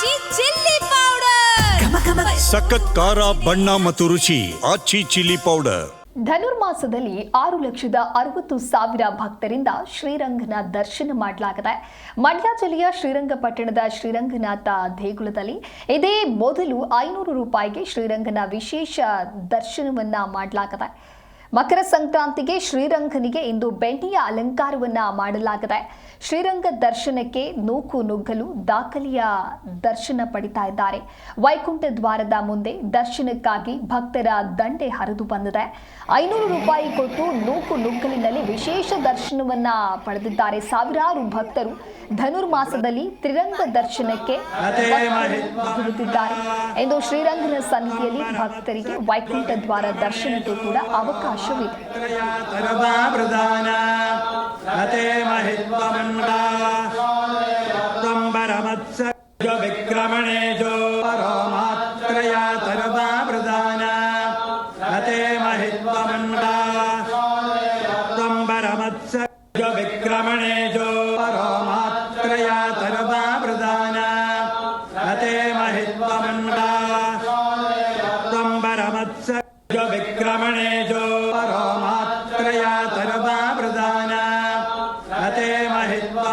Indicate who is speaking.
Speaker 1: ಆಚಿ chilli powder
Speaker 2: ಸಖತ್ ಖಾರ ಬಣ್ಣ ಮತ್ತು ರುಚಿ ಆಚಿ ಚಿಲ್ಲಿ ಪೌಡರ್
Speaker 3: ಧನುರ್ಮಾಸದಲ್ಲಿ ಆರು ಲಕ್ಷದ ಅರವತ್ತು ಸಾವಿರ ಭಕ್ತರಿಂದ ಶ್ರೀರಂಗನ ದರ್ಶನ ಮಾಡಲಾಗಿದೆ ಮಂಡ್ಯ ಜಿಲ್ಲೆಯ ಶ್ರೀರಂಗಪಟ್ಟಣದ ಶ್ರೀರಂಗನಾಥ ದೇಗುಲದಲ್ಲಿ ಇದೇ ಮೊದಲು ಐನೂರು ರೂಪಾಯಿಗೆ ಶ್ರೀರಂಗನ ವಿಶೇಷ ದರ್ಶನವನ್ನ ಮಾಡಲಾಗಿದೆ ಮಕರ ಸಂಕ್ರಾಂತಿಗೆ ಶ್ರೀರಂಗನಿಗೆ ಇಂದು ಬೆಣ್ಣೆಯ ಅಲಂಕಾರವನ್ನ ಮಾಡಲಾಗಿದೆ ಶ್ರೀರಂಗ ದರ್ಶನಕ್ಕೆ ನೂಕು ನುಗ್ಗಲು ದಾಖಲೆಯ ದರ್ಶನ ಪಡಿತಾ ಇದ್ದಾರೆ. ವೈಕುಂಠ ದ್ವಾರದ ಮುಂದೆ ದರ್ಶನಕ್ಕಾಗಿ ಭಕ್ತರ ದಂಡೆ ಹರಿದು ಬಂದಿದೆ. ಐನೂರು ರೂಪಾಯಿ ಕೊಟ್ಟು ನೂಕು ನುಗ್ಗಲಿನಲ್ಲಿ ವಿಶೇಷ ದರ್ಶನವನ್ನ ಪಡೆದಿದ್ದಾರೆ. ಸಾವಿರಾರು ಭಕ್ತರು ಧನುರ್ಮಾಸದಲ್ಲಿ ತ್ರಿರಂಗ ದರ್ಶನಕ್ಕೆ ಎಂದು ಶ್ರೀರಂಗನ ಸನ್ನಿಧಿಯಲ್ಲಿ ಭಕ್ತರಿಗೆ ವೈಕುಂಠ ದ್ವಾರ ದರ್ಶನಕ್ಕೆ ಕೂಡ ಅವಕಾಶವಿದೆ.
Speaker 4: विक्रमणेजो परमात्रया सर्वा प्रधान। नते महित्वमन्दा। त्वं परमत्स विक्रमणेजो परमात्रया सर्वा प्रधान। नते महित्वमन्दा। त्वं परमत्स विक्रमणेजो परमात्रया सर्वा प्रधान। नते महित्व